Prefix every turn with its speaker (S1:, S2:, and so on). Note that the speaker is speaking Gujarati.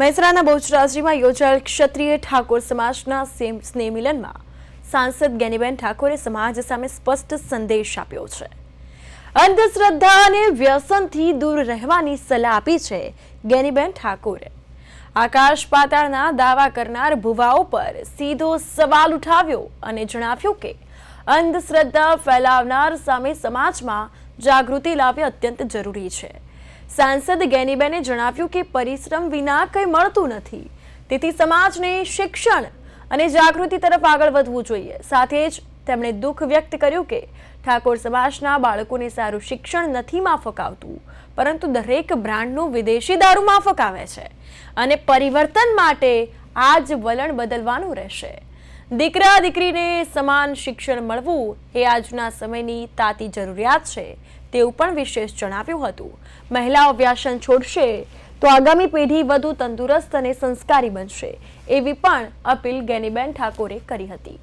S1: મહેસાણાના બહુચરાજીમાં યોજાયેલ ક્ષત્રિય ઠાકોર સમાજના સેમ- સ્નેહ મિલનમાં સાંસદ ગેનીબેન ઠાકોરે સમાજ સામે સ્પષ્ટ સંદેશ આપ્યો છે. અંધશ્રદ્ધા અને વ્યસનથી દૂર રહેવાની સલાહ આપી છે ગેનીબેન ઠાકોરે. આકાશ પાતાળના દાવા કરનાર ભુવાઓ પર સીધો સવાલ ઉઠાવ્યો અને જણાવ્યું કે, અંધશ્રદ્ધા ફેલાવનાર સામે સમાજમાં જાગૃતિ લાવવી અત્યંત જરૂરી છે. સાંસદ ગેનીબેને જણાવ્યું કે પરિશ્રમ વિના કંઈ મળતું નથી. તેથી સમાજને શિક્ષણ અને જાગૃતિ તરફ આગળ વધવું જોઈએ. સાથે જ તેમણે દુઃખ વ્યક્ત કર્યું કે ઠાકોર સમાજના બાળકોને સારું શિક્ષણ નથી માફક આવતું પરંતુ દરેક બ્રાન્ડનું વિદેશી દારૂ માફક આવે છે. અને પરિવર્તન માટે આ જ વલણ બદલવાનું રહેશે. દીકરા દીકરીને સમાન શિક્ષણ મળવું એ આજના સમયની તાતી જરૂરિયાત છે તેવું પણ વિશેષ જણાવ્યું હતું. મહિલાઓ વ્યાસન છોડશે તો આગામી પેઢી વધુ તંદુરસ્ત અને સંસ્કારી બનશે એવી પણ અપીલ ગેનીબેન ઠાકોરે કરી હતી.